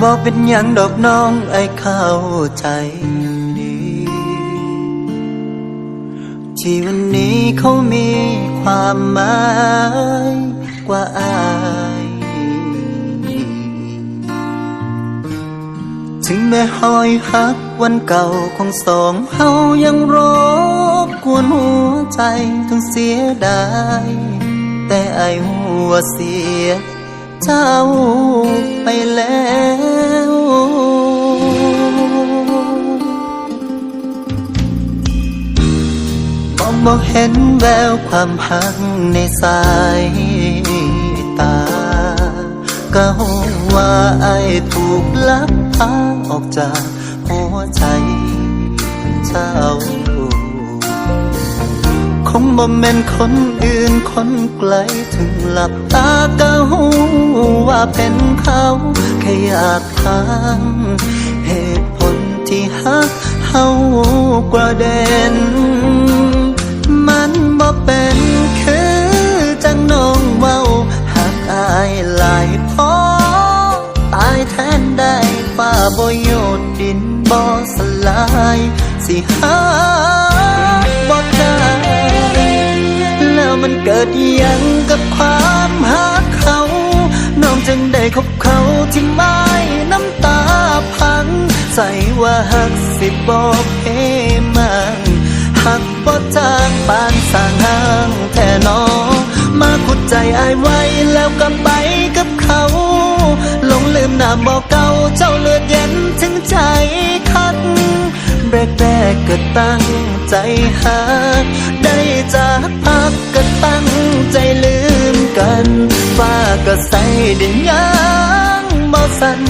บ่เป็นหยังดอกน้องไอ้เข้าใจดี ที่วันนี้เขามีความหมายกว่าอาย ถึงแม้หอยหักวันเก่าของสองเฮายังรบกวนหัวใจทั้งเสียดาย แต่ไอหัวเสีย เจ้าไปแล้วมองบอกเห็นแววความหักในสายตา ก็ว่าไอายถูกลักพาออกจากหัวใจ บ่แม่นคนอื่นคนไกลถึงหลับตาก็หูว่าเป็นเขาแค่อยากถามเหตุผลที่หักเฮากระเด็น มันบ่เป็นคือจังน้องเว้าหักอายหลายพอตายแทนได้ฟ้าบ่โยนดินบ่สลายสิหา กับความหักเขา น้องจึงได้คบเขาที่ไม่น้ำตาพัง ใส่ว่าหักสิบอกเพมังหักบ่จางปานสางห้างแท่นอมาขุดใจอายไว้แล้วก็ไปกับเขาหลงลืมนามบอกเก่าเจ้าเลือดเย็นถึงใจคัดแรกแรกก็ตั้งใจหาได้จากพักก็ตั้งใจลื ก็ใส่ดินยังบ่สัน